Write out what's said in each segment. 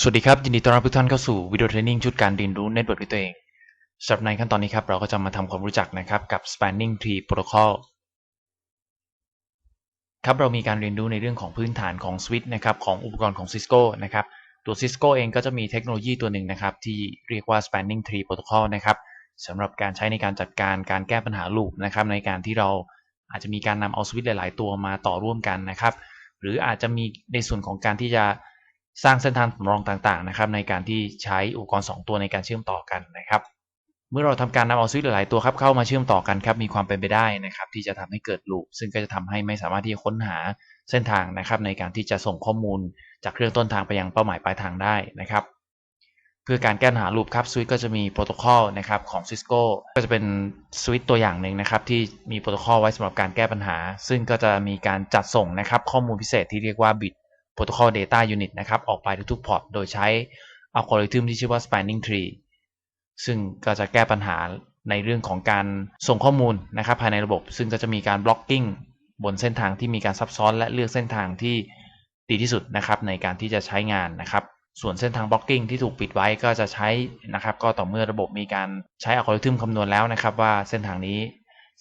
สวัสดีครับ ยินดีต้อนรับทุกท่านเข้าสู่วิดีโอเทรนนิ่งชุดการเรียนรู้เน็ตเวิร์กด้วยตัวเองสำหรับในขั้นตอนนี้ครับ เราก็จะมาทำความรู้จักนะครับกับ spanning tree protocol ครับเรามีการเรียนรู้ในเรื่องของพื้นฐานของ switch นะครับของอุปกรณ์ของ Cisco นะครับตัว Cisco เองก็จะมีเทคโนโลยีตัวหนึ่งนะครับที่เรียกว่า spanning tree protocol นะครับสำหรับการใช้ในการจัดการการแก้ปัญหาลูปนะครับในการที่เราอาจจะมีการนำเอาสวิตช์หลาย ๆ ตัวมาต่อร่วมกันนะครับหรืออาจจะมีในส่วนของการที่จะ สร้างเส้นทางสำรองต่างๆนะครับในการที่ใช้อุปกรณ์ 2 ตัวในการเชื่อมต่อกันนะครับ เมื่อเราทำการนำเอาสวิตช์หลายๆตัวครับเข้ามาเชื่อมต่อกันครับมีความเป็นไปได้นะครับ ที่จะทำให้เกิดลูปซึ่งก็จะทำให้ไม่สามารถที่จะค้นหาเส้นทางนะครับในการที่จะส่งข้อมูลจากเครื่องต้นทางไปยังเป้าหมายปลายทางได้นะครับ เพื่อการแก้ปัญหาลูปครับสวิตช์ก็จะมีโปรโตคอลนะครับของ Cisco ก็จะเป็นสวิตช์ตัวอย่างหนึ่งนะครับที่มีโปรโตคอลไว้สำหรับการแก้ปัญหา ซึ่งก็จะมีการจัดส่งนะครับข้อมูลพิเศษที่เรียกว่า bit protocol data unit นะครับออกไปทุกๆพอร์ตโดยใช้อัลกอริทึมที่ชื่อว่า spanning tree ซึ่งก็จะแก้ปัญหาในเรื่องของการส่งข้อมูลนะครับภายในระบบ ซึ่งก็จะมีการ blocking บนเส้นทางที่มีการซับซ้อนและเลือกเส้นทางที่ดีที่สุดนะครับในการที่จะใช้งานนะครับ ส่วนเส้นทาง blocking ที่ถูกปิดไว้ก็จะใช้นะครับ ก็ต่อเมื่อระบบมีการใช้อัลกอริทึมคำนวณแล้วนะครับ ว่าเส้นทางนี้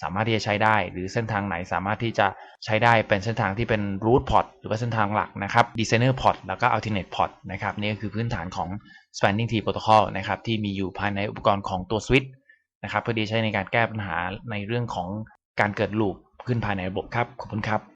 สามารถที่จะใช้ได้ หรือเส้นทางไหนสามารถที่จะใช้ได้เป็นเส้นทางที่เป็น root port หรือว่าเส้นทางหลักนะครับ designer port แล้วก็ alternate port นะครับนี่ก็คือพื้นฐานของ spanning tree protocol นะครับที่มีอยู่ภายในอุปกรณ์ของตัว switch นะครับเพื่อที่ใช้ในการแก้ปัญหาในเรื่องของการเกิดลูปขึ้นภายในระบบครับขอบคุณครับ